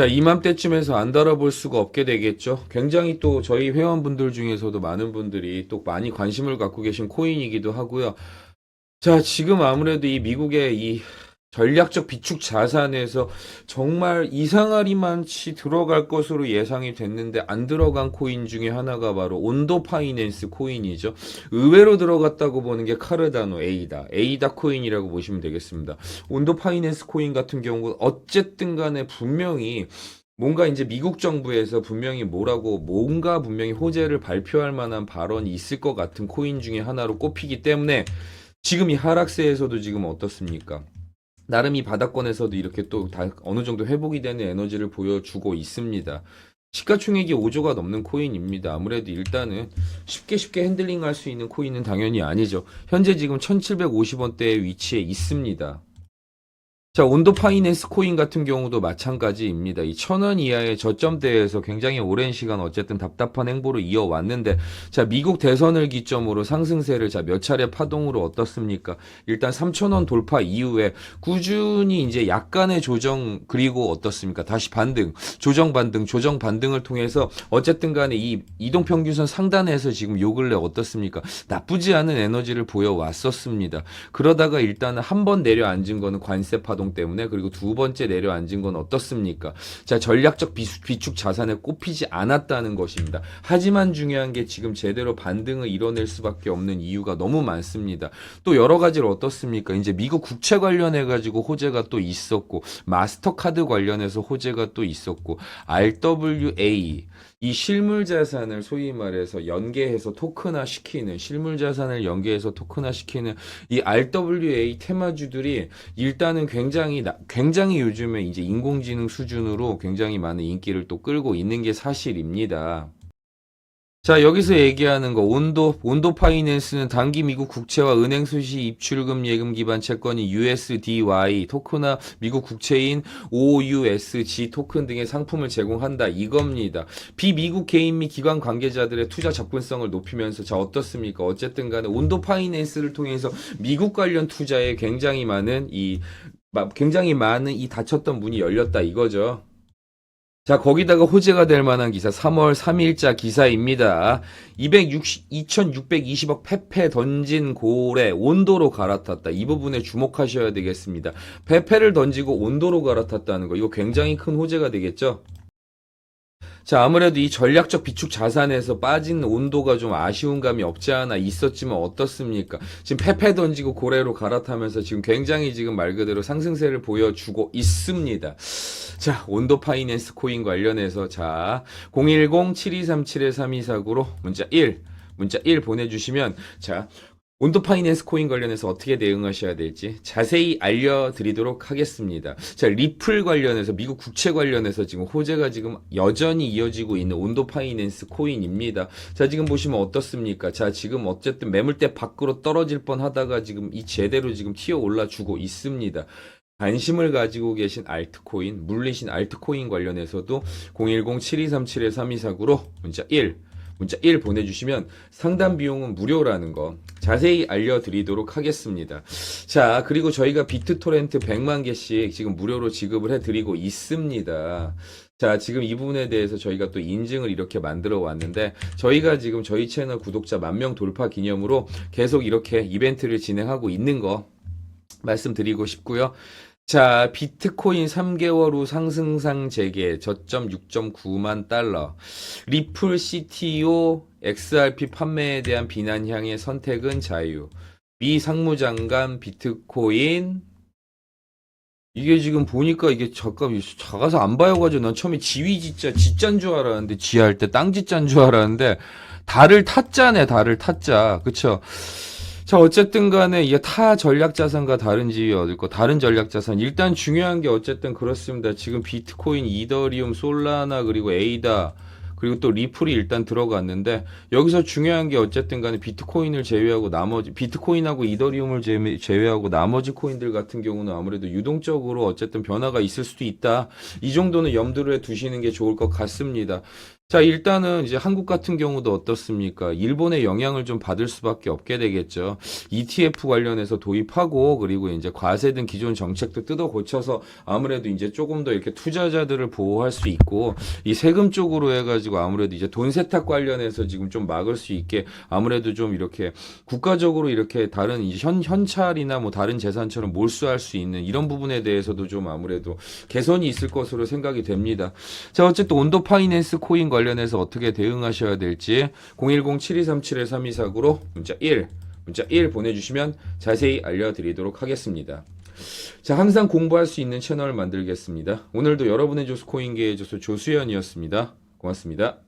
자, 이맘때쯤에서 안 달아볼 수가 없게 되겠죠. 굉장히 또 저희 회원분들 중에서도 많은 분들이 또 많이 관심을 갖고 계신 코인이기도 하고요. 자, 지금 아무래도 이 미국의 이 전략적 비축 자산에서 정말 이상하리만치 들어갈 것으로 예상이 됐는데 안 들어간 코인 중에 하나가 바로 온도 파이낸스 코인이죠. 의외로 들어갔다고 보는 게 카르다노 에이다. 에이다 코인이라고 보시면 되겠습니다. 온도 파이낸스 코인 같은 경우 어쨌든 간에 분명히 뭔가 이제 미국 정부에서 분명히 뭐라고 뭔가 분명히 호재를 발표할 만한 발언이 있을 것 같은 코인 중에 하나로 꼽히기 때문에 지금 이 하락세에서도 지금 어떻습니까? 나름 이 바닥권에서도 이렇게 또다 어느 정도 회복이 되는 에너지를 보여주고 있습니다. 시가총액이 5조가 넘는 코인입니다. 아무래도 일단은 쉽게 쉽게 핸들링 할 수 있는 코인은 당연히 아니죠. 현재 지금 1750원대에 위치해 있습니다. 자, 온도 파이낸스 코인 같은 경우도 마찬가지입니다. 이 천 원 이하의 저점대에서 굉장히 오랜 시간 어쨌든 답답한 행보를 이어왔는데, 자, 미국 대선을 기점으로 상승세를 자, 몇 차례 파동으로 어떻습니까? 일단 3,000원 돌파 이후에 꾸준히 이제 약간의 조정, 그리고 어떻습니까? 다시 반등, 조정 반등, 조정 반등을 통해서 어쨌든 간에 이 이동평균선 상단에서 지금 요 근래 어떻습니까? 나쁘지 않은 에너지를 보여왔었습니다. 그러다가 일단은 한 번 내려앉은 거는 관세 파동 때문에 그리고 두 번째 내려앉은 건 어떻습니까? 자, 전략적 비축 자산에 꼽히지 않았다는 것입니다. 하지만 중요한 게 지금 제대로 반등을 이뤄낼 수밖에 없는 이유가 너무 많습니다. 또 여러 가지로 어떻습니까? 이제 미국 국채 관련해 가지고 호재가 또 있었고 마스터카드 관련해서 호재가 또 있었고 RWA 이 실물 자산을 소위 말해서 연계해서 토큰화 시키는 실물 자산을 연계해서 토큰화 시키는 이 RWA 테마주들이 일단은 굉장히 나- 굉장히 요즘에 이제 인공지능 수준으로 굉장히 많은 인기를 또 끌고 있는 게 사실입니다. 자, 여기서 얘기하는 거, 온도, 온도 파이낸스는 단기 미국 국채와 은행 수시 입출금 예금 기반 채권인 USDY, 토크나 미국 국채인 OUSG 토큰 등의 상품을 제공한다. 이겁니다. 비미국 개인 및 기관 관계자들의 투자 접근성을 높이면서 자, 어떻습니까? 어쨌든 간에 온도 파이낸스를 통해서 미국 관련 투자에 굉장히 많은 이, 마- 굉장히 많은 이 닫혔던 문이 열렸다. 이거죠. 자, 거기다가 호재가 될 만한 기사 3월 3일자 기사입니다. 260, 2620억 페페 던진 고래 온도로 갈아탔다. 이 부분에 주목하셔야 되겠습니다. 페페를 던지고 온도로 갈아탔다는 거 이거 굉장히 큰 호재가 되겠죠? 자, 아무래도 이 전략적 비축 자산에서 빠진 온도가 좀 아쉬운 감이 없지 않아 있었지만 어떻습니까? 지금 페페 던지고 고래로 갈아타면서 지금 굉장히 지금 말 그대로 상승세를 보여주고 있습니다. 자, 온도 파이낸스 코인 관련해서 자, 010-7237-3249로 문자 1, 문자 1 보내주시면 자, 온도 파이낸스 코인 관련해서 어떻게 대응하셔야 될지 자세히 알려드리도록 하겠습니다. 자, 리플 관련해서 미국 국채 관련해서 지금 호재가 지금 여전히 이어지고 있는 온도 파이낸스 코인입니다. 자, 지금 보시면 어떻습니까? 자, 지금 어쨌든 매물대 밖으로 떨어질 뻔 하다가 지금 이 제대로 지금 튀어 올라주고 있습니다. 관심을 가지고 계신 알트코인, 물리신 알트코인 관련해서도 010-7237-3249로 문자 1, 문자 1 보내주시면 상담 비용은 무료라는 거 자세히 알려드리도록 하겠습니다. 자, 그리고 저희가 비트토렌트 100만 개씩 지금 무료로 지급을 해드리고 있습니다. 자, 지금 이 부분에 대해서 저희가 또 인증을 이렇게 만들어 왔는데, 저희가 지금 저희 채널 구독자 만 명 돌파 기념으로 계속 이렇게 이벤트를 진행하고 있는 거 말씀드리고 싶고요. 자, 비트코인 3개월 후 상승상 재개, 저점 6.9만 달러. 리플 CTO XRP 판매에 대한 비난 향의 선택은 자유. 미 상무장관 비트코인 이게 지금 보니까 이게 잠깐 작아서 안 봐요가지고 난 처음에 지위 지자 지자인 줄 알았는데 지할 때 땅 지자인 줄 알았는데 달을 타짜네 달을 타짜 그쵸 자 어쨌든 간에 이게 타 전략 자산과 다른 지위 얻을 거 다른 전략 자산 일단 중요한 게 어쨌든 그렇습니다 지금 비트코인 이더리움 솔라나 그리고 에이다 그리고 또 리플이 일단 들어갔는데 여기서 중요한 게 어쨌든 간에 비트코인을 제외하고 나머지 비트코인하고 이더리움을 제외- 제외하고 나머지 코인들 같은 경우는 아무래도 유동적으로 어쨌든 변화가 있을 수도 있다. 이 정도는 염두를 두시는 게 좋을 것 같습니다. 자, 일단은 이제 한국 같은 경우도 어떻습니까? 일본의 영향을 좀 받을 수밖에 없게 되겠죠. ETF 관련해서 도입하고 그리고 이제 과세 등 기존 정책도 뜯어 고쳐서 아무래도 이제 조금 더 이렇게 투자자들을 보호할 수 있고 이 세금 쪽으로 해 가지고 아무래도 이제 돈 세탁 관련해서 지금 좀 막을 수 있게 아무래도 좀 이렇게 국가적으로 이렇게 다른 현 현찰이나 뭐 다른 재산처럼 몰수할 수 있는 이런 부분에 대해서도 좀 아무래도 개선이 있을 것으로 생각이 됩니다. 자, 어쨌든 온도 파이낸스 코인 관련해서 어떻게 대응하셔야 될지 010-7237-3249로 문자 1, 문자 1 보내주시면 자세히 알려드리도록 하겠습니다. 자, 항상 공부할 수 있는 채널 만들겠습니다. 오늘도 여러분의 조수 코인계의 조수 조수연이었습니다. 고맙습니다.